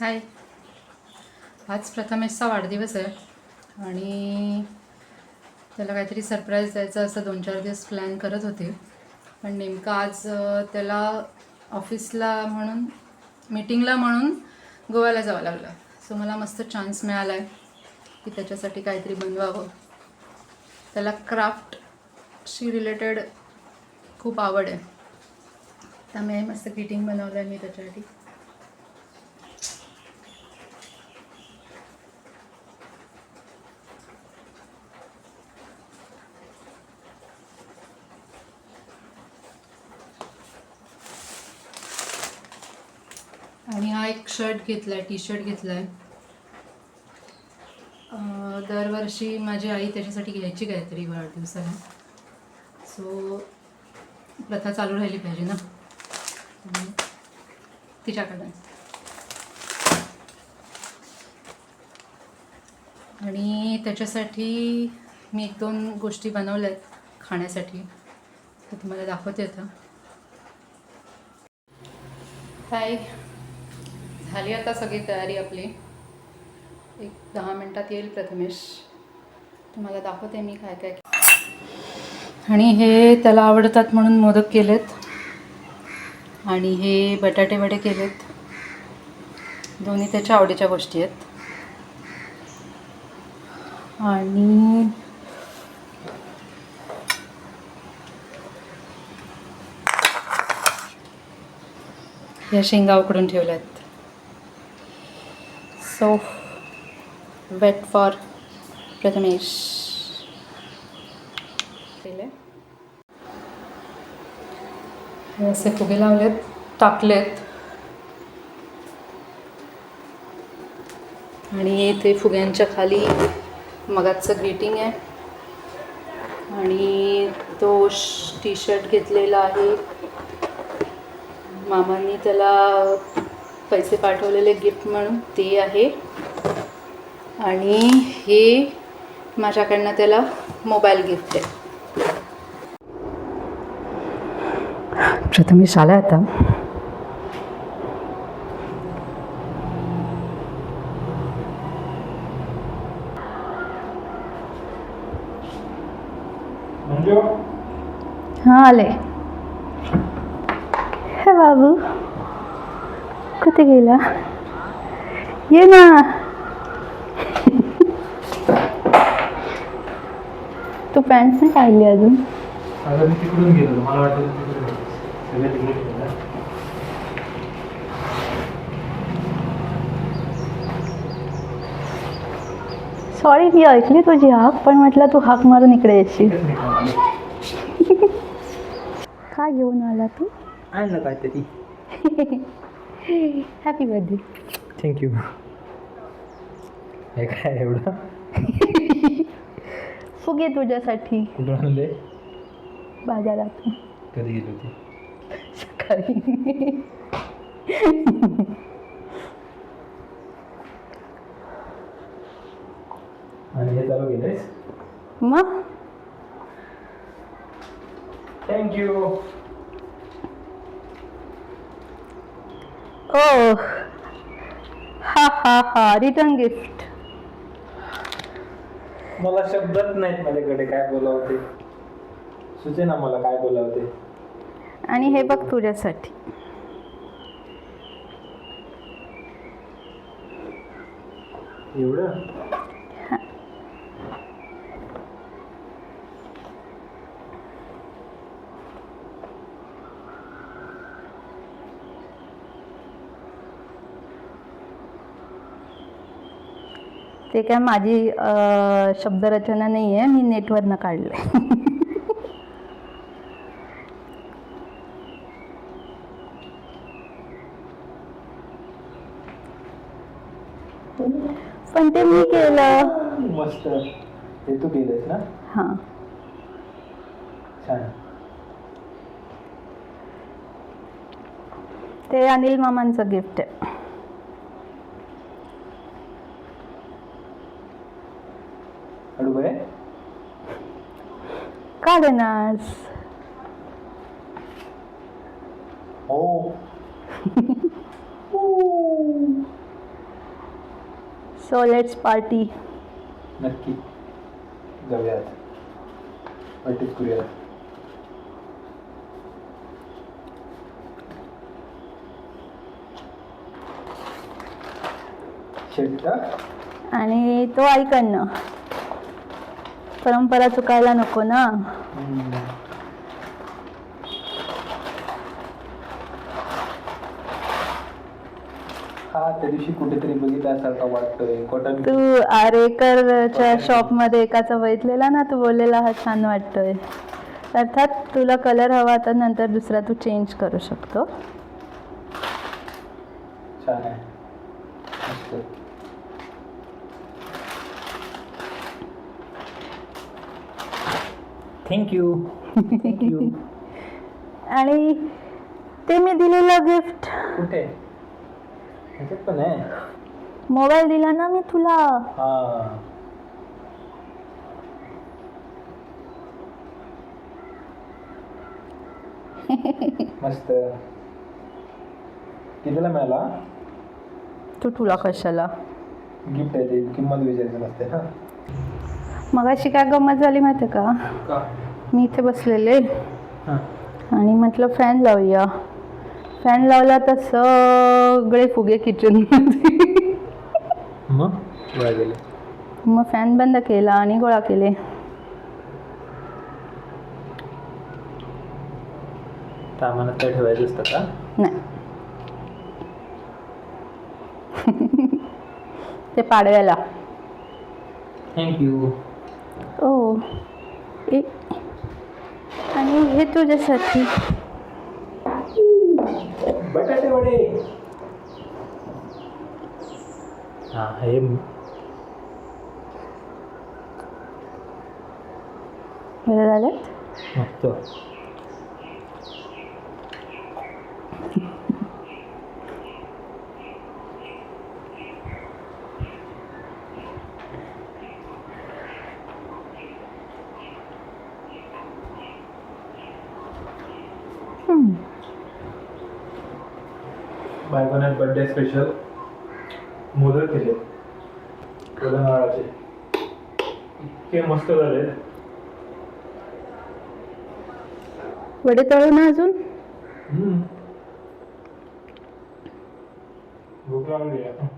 हाय. आज प्रथमेशचा वाढदिवस आहे. आणि त्याला काहीतरी सरप्राईज द्यायचं असं दोन चार दिवस प्लॅन करत होते. पण नेमकं आज त्याला ऑफिसला म्हणून मीटिंगला म्हणून गोव्याला जावं लागलं. सो मला मस्त चान्स मिळाला आहे की त्याच्यासाठी काहीतरी बनवावं. त्याला क्राफ्टशी रिलेटेड खूप आवड आहे. त्यामुळे मस्त किटिंग बनवलं आहे मी त्याच्यासाठी आणि हा एक शर्ट घेतला आहे टी शर्ट घेतला आहे दरवर्षी माझी आई त्याच्यासाठी घ्यायची काहीतरी वाढदिवसाला. सो प्रथा चालू राहिली पाहिजे ना. तिच्याकडं आणि त्याच्यासाठी मी एक दोन गोष्टी बनवल्या आहेत खाण्यासाठी. तर तुम्हाला दाखवते आता. हाय झाली आता सगळी तयारी आपली. एक दहा मिनटात येईल प्रथमेश. तुम्हाला दाखवते मी काय काय आणि हे त्याला आवडतात म्हणून मोदक केलेत. आणि हे बटाटे वडे केलेत. दोन्ही त्याच्या आवडीच्या गोष्टी आहेत. आणि या शेंगा उकडून ठेवल्या आहेत सो वेट फॉर प्रथमेश असे फुगे लावलेत टाकलेत आणि ते फुग्यांच्या खाली मगाचं ग्रीटिंग आहे. आणि तो टी शर्ट घेतलेला आहे. मामांनी त्याला पैसे पाठवलेले गिफ्ट म्हणून ते आहे. आणि हे माझ्याकडनं त्याला मोबाईल गिफ्ट आहे. प्रथमेश आला आता हां आले. हे बाबू. कुठे गेला. ये ना. तू पॅन्ट नाही काढली अजून. सॉरी मी ऐकली तुझी हाक पण म्हटलं तू हाक मारून इकडे येशील. काय घेऊन आला तू? आणलं काहीतरी. हॅपी बर्थडे थँक्यू हे काय एवढं? फुगे तुझ्यासाठी. कुठून आणले? बाजारातून. कधी गेली होती? सकाळी. आणि हे चालू केलंयस? मग? थँक्यू ओ हा हा हा. रिटर्न गिफ्ट मला शब्दच नाहीत माझ्याकडे काय बोलावं ते सुचे ना मला काय बोलावं ते आणि हे बघ तुझ्यासाठी. एवढं? ते काय माझी शब्दरचना नाही आहे मी नेटवरनं काढलं पण ते मी केलं. मस्त. हे तू केलंयस ना? हां. छान. ते अनिल मामांचं गिफ्ट आहे. का देणार हो सो लेट्स पार्टी नक्की. जाऊयात. पार्टीच करूयात. शेट आणि तो ऐकणं. परंपरा चुकायला नको ना. हा त्या दिवशी कुठेतरी बघितल्यासारखा वाटतोय. कॉटन तू आरेकरच्या शॉपमध्ये एकाचा बघितलेला ना तू बोललेला हा छान वाटतोय. अर्थात तुला कलर हवा तर नंतर दुसरा तू चेंज करू शकतो. छान आहे. मस्त. थँक्यू थँक्यू आणि ते मी दिलेलं गिफ्ट कुठे? ह्याच्यात पण आहे. मोबाईल दिला ना मी तुला. हा. मस्त. कितीला मिळाला? तू तुला कशाला? गिफ्ट आहे ते. किंमत विचारायची नसते ना. मग अशी काय गंमत झाली माहिती आहे का? का? मी इथे बसलेले. हां. आणि म्हटलं फॅन लावूया. फॅन लावला तर सगळे फुगे किचनमध्ये मग? गोळा गेले मग फॅन बंद केला आणि गोळा केले. सामानात काय ठेवायचं असतं का? नाही. ते पाडव्याला. थँक्यू ओ ए. आणि हे तुझ्यासाठी. बटाटे वडे. हा हे बरं बायकोने बर्थडे स्पेशल मोदक केले. नारळाचे इतके मस्त झाले. वडे तळू ना अजून? भूक लागली आहे